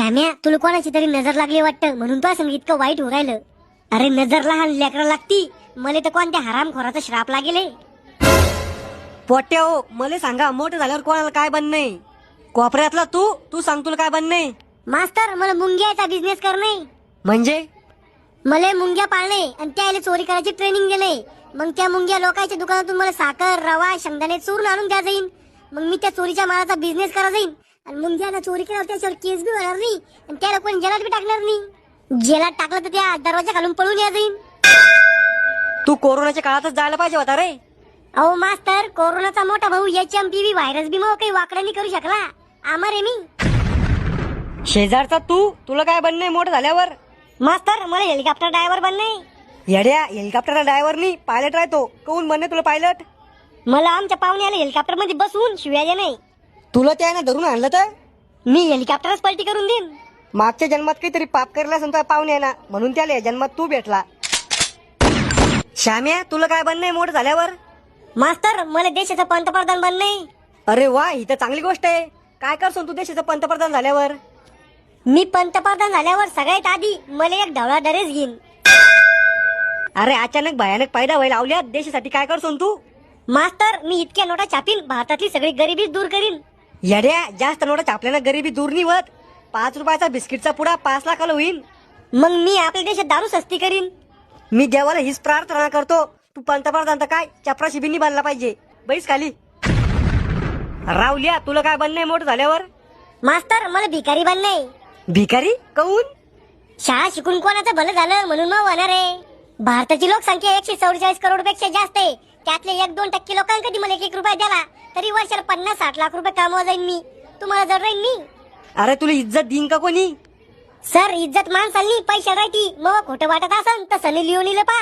श्याम्या तुला कोणाची तरी नजर लागली वाटतं? म्हणून तो संग इतकं वाईट हो राहिलं. अरे नजर लहान लेकरं लागती. मला तर कोणत्या हरामखोराचा श्राप लागेल? पोट्या हो मला सांगा मोठं झाल्यावर कोणाला काय बन नाही? कोपऱ्यातला तू तू सांग तुला काय बन नाही? मास्तर मला मुंग्याचा बिझनेस करणे म्हणजे? मला मुंग्या पाळणे आणि त्याला चोरी करायची ट्रेनिंग दिले मग त्या मुंग्या लोकांच्या दुकानातून मला साखर रवा शेंगदाणे चोरून आणून द्या जाईन. मग मी त्या चोरीच्या मालाचा बिझनेस करा जाईन. आणि मुंग्याला चोरी केल्यावर त्याच्यावर केस बी होणार नाही आणि त्याला कोणी जेलात बी टाकणार नाही. जेलात टाकलं तर त्या दरवाजा घालून पळून या जाईन. तू कोरोनाच्या काळातच जायला पाहिजे होता रे. अहो मास्तर कोरोनाचा मोठा भाऊ H M P V virus बी मग काही वाकडा नाही करू शकला. आमर आहे मी. शेजारचा तू? तुला काय बन नाही मोठं झाल्यावर? मास्तर मला हेलिकॉप्टर ड्रायव्हर बनणे येड्या हेलिकॉप्टर ड्रायव्हरनी पायलट राहतो. कहून बनणे तुला पायलट मला आमच्या पाहुण्याला हेलिकॉप्टरमध्ये बसवून शिव्या नाही. तुला त्याने धरून आणलं तर? मी हेलिकॉप्टरच पलटी करून देईन. मागच्या जन्मात काहीतरी पाप करला समजा पाहुणे ना म्हणून त्याला या जन्मात तू भेटला. श्याम्या तुला काय बन नाही मोठं झाल्यावर? मास्तर मला देशाचा पंतप्रधान बनणे अरे वा ही तर चांगली गोष्ट आहे. काय करतो तू देशाचं पंतप्रधान झाल्यावर? मी पंतप्रधान झाल्यावर सगळ्यात आधी मला एक ढवळा ड्रेस घेईन. अरे अचानक भयानक पायदा व्हायला लावल्या देशासाठी काय करतो तू? मास्तर मी इतक्या नोटा छापीन भारतातली सगळी गरिबी दूर करीन. येड्या जास्त नोटा छापल्यानं गरिबी दूर नाही होत. पाच रुपयाचा बिस्किटचा पुडा पाच लाखाला होईल. मग मी आपल्या देशात दारू सस्ती करीन. मी देवाला हीच प्रार्थना करतो. तू पंतप्रधान तर काय? चपरा शिबिनी बांधला पाहिजे. बैस खाली. रावल्या तुला काय बनणे मोठं झाल्यावर? मास्तर मला भिकारी बनणे भिकारी? कौन? शाळा शिकून कोणाचं भलं झालं म्हणून मग होणार आहे. भारताची लोकसंख्या एकशे चौवेचाळीस करोडपेक्षा जास्त आहे. त्यातले एक दोन टक्के लोकांना कधी मला एक एक रुपया द्याला तरी वर्षाला पन्नास साठ लाख रुपये कमवा जाईन मी. तुम्हाला जड राहीन मी. अरे तुला इज्जत देईन का कोणी? सर इज्जत माणसांनी पैसे राहती मग खोटं वाटत असन तर सनी लिओनीला पा.